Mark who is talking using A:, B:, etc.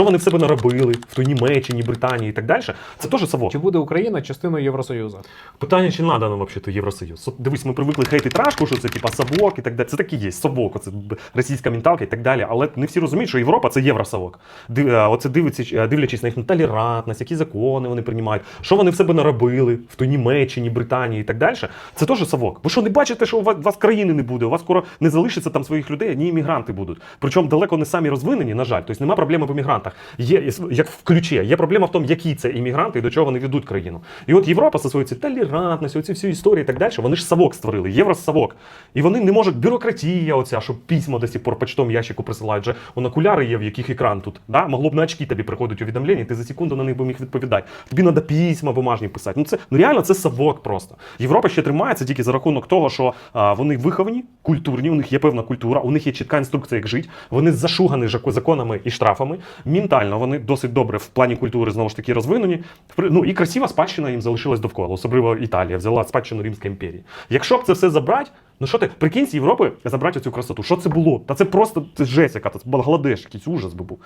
A: що вони в себе наробили в той Німеччині, Британії і так далі. Це теж совок.
B: Чи буде Україна частиною Євросоюзу?
A: Питання, чи надо нам взагалі Євросоюз? Дивись, ми привикли хейтити рашку, що це типа совок і так далі. Це так і є, совок, це російська менталка і так далі. Але не всі розуміють, що Європа це євросовок. Е, Оце дивиться, е, дивлячись на їхню толерантність, які закони вони приймають, що вони в себе наробили в той Німеччині, Британії і так далі. Це теж совок. Ви що не бачите, що у вас, у вас країни не буде? У вас скоро не залишиться там своїх людей, одні іммігранти будуть. Причому далеко не самі розвинені, на жаль. Тобто немає проблеми в іммігрантах. Є як в ключі. Є проблема в тому, які це іммігранти і до чого вони ведуть країну. І от Європа цією толерантністю, оці всі історії і так далі, вони ж совок створили, євросовок. І вони не можуть, бюрократія оця, що письма до сих пор почтом ящику присилають. Вже он окуляри є, в яких екран тут. Да? Могло б на очки тобі приходить увідомлення, і ти за секунду на них би міг відповідати. Тобі треба письма бумажні писати. Ну це ну реально це совок просто. Європа ще тримається тільки за рахунок того, що а, вони виховані, культурні, у них є певна культура, у них є чітка інструкція, як жити. Вони зашугані законами і штрафами. Ментально вони досить добре в плані культури знову ж таки розвинені. Ну і красива спадщина їм залишилась довкола, особливо Італія взяла спадщину Римської імперії. Якщо б це все забрати, ну що ти прикинь з Європи забрати цю красоту? Що це було? Та це просто це жесть, яка це Бангладеш, якийсь ужас би був.